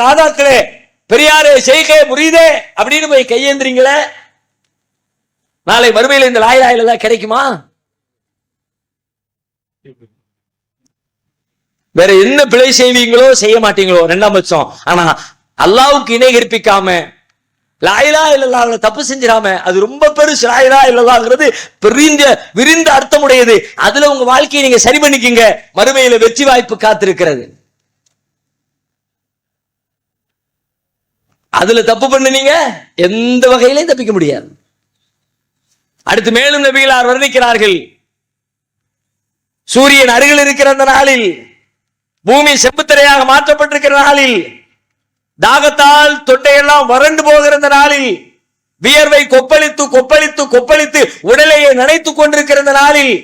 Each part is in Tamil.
நாதாக்களே பெரியாரே செய்கே முறிதே அப்படின்னு போய் கையேந்திரீங்களே. நாளை மறுமையில் இந்த லாயிலா இல்லதா கிடைக்குமா? வேற என்ன பிழை செய்வீங்களோ செய்ய மாட்டீங்களோ ரெண்டாம் பட்சம். ஆனா அல்லாவுக்கு இணை கற்பிக்காம லாயிலா இல்லல்லா தப்பு செஞ்சிடாம அது ரொம்ப பெருசு. லாயிலா இல்லல்லாங்கிறது பெரிந்த விரிந்த அர்த்தமுடையது. அதுல உங்க வாழ்க்கையை நீங்க சரி பண்ணிக்கிங்க. மறுமையில வெற்றி வாய்ப்பு காத்திருக்கிறது. அதுல தப்பு பண்ணுனீங்க? எந்த வகையிலையும் தப்பிக்க முடியாது. அடுத்து மேலும் நபிகளார் வர்ணிக்கிறார்கள். சூரியன் அருகில் இருக்கிற அந்த நாளில் பூமி செப்புத்திரையாக மாற்றப்பட்டிருக்கிற நாளில் தாகத்தால் தொட்டையெல்லாம் வறண்டு போகிற அந்த நாளில் வியர்வை கொப்பளித்து கொப்பளித்து கொப்பளித்து உடலையே நனைத்துக் கொண்டிருக்கிற நாளில்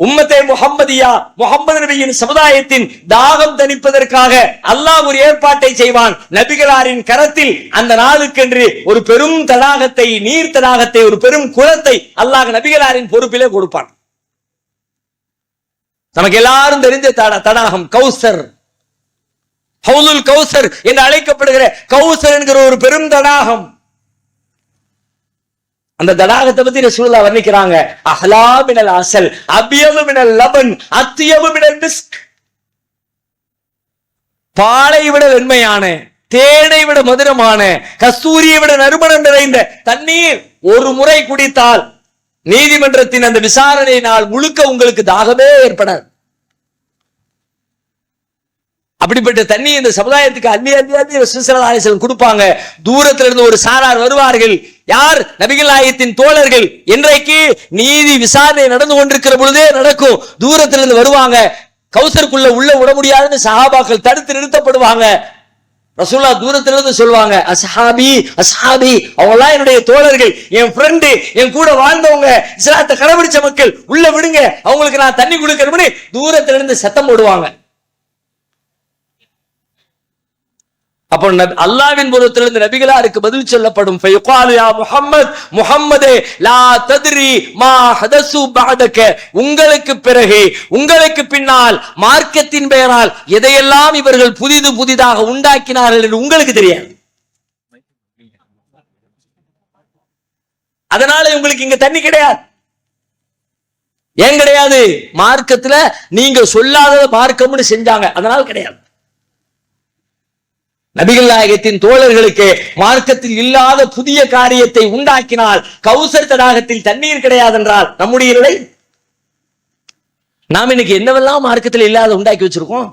உம்மத்தே முகம்மதியா முகமது நபியின் சமுதாயத்தின் தாகம் தணிப்பதற்காக அல்லாஹ் ஒரு ஏற்பாட்டை செய்வான். நபிகளாரின் கரத்தில் அந்த நாளுக்கென்று ஒரு பெரும் தடாகத்தை நீர் தடாகத்தை ஒரு பெரும் குளத்தை அல்லாஹ் நபிகளாரின் பொறுப்பிலே கொடுப்பான். நமக்கு எல்லாரும் தெரிந்த தடாகம் கௌசர். ஹவுலுல் கௌசர் என்று அழைக்கப்படுகிற கௌசர் என்கிற ஒரு பெரும் தடாகம். அந்த தடாகத்தை பத்தி ரசூல்லா வர்ணிக்கிறாங்க. அஹலா மினல் அசல் அபியவு மினல் லபன் அத்தியவு மினல் மிஸ்க். பாலை விட வெண்மையான தேனை விட மதுரமான கஸ்தூரியை விட நறுமணம் நிறைந்த தண்ணீர் ஒரு முறை குடித்தால் நீதிமன்றத்தின் அந்த விசாரணை நாள் முழுக்க உங்களுக்கு தாகமே ஏற்படாது. அப்படிப்பட்ட தண்ணி இந்த சமுதாயத்துக்கு அந்நிய அந்நிய கொடுப்பாங்க. தூரத்துல இருந்து ஒரு சாரார் வருவார்கள். யார் நபிகள் தோழர்கள்? இன்றைக்கு நீதி விசாரணை நடந்து கொண்டிருக்கிற பொழுதே நடக்கும். தூரத்திலிருந்து வருவாங்க. கௌசருக்குள்ள உள்ள விட முடியாதுன்னு சஹாபாக்கள் தடுத்து நிறுத்தப்படுவாங்க. ரசூல்லா தூரத்திலிருந்து சொல்லுவாங்க அஸ்ஹாபி அஸ்ஹாபி அவங்களாம் என்னுடைய தோழர்கள். என் ஃப்ரெண்டு என் கூட வாழ்ந்தவங்க. இஸ்லாத்தை கடைபிடிச்ச மக்கள். உள்ள விடுங்க. அவங்களுக்கு நான் தண்ணி கொடுக்கணும்னு தூரத்திலிருந்து சத்தம் போடுவாங்க. அப்போ அல்லாவின் புறத்திலிருந்து நபிகளாருக்கு பதில் சொல்லப்படும். ஃபயுகாலு முகம்மதே லா தத்ரி மா ஹதசு பஅதக. உங்களுக்கு பிறகு உங்களுக்கு பின்னால் மார்க்கத்தின் பெயரால் எதையெல்லாம் இவர்கள் புதிது புதிதாக உண்டாக்கினார்கள் என்று உங்களுக்கு தெரியாது. அதனால உங்களுக்கு இங்க தண்ணி கிடையாது. ஏன் கிடையாது? மார்க்கத்துல நீங்க சொல்லாத மார்க்கம்னு செஞ்சாங்க. அதனால கிடையாது. நபிகள் நாயகத்தின் தோழர்களுக்கு மார்க்கத்தில் இல்லாத புதிய காரியத்தை உண்டாக்கினால் கௌசர் தடாகத்தில் தண்ணீர் கிடையாது என்றால் நம்முடைய நிலை? நாம் இன்னைக்கு என்னவெல்லாம் மார்க்கத்தில் இல்லாத உண்டாக்கி வச்சிருக்கோம்?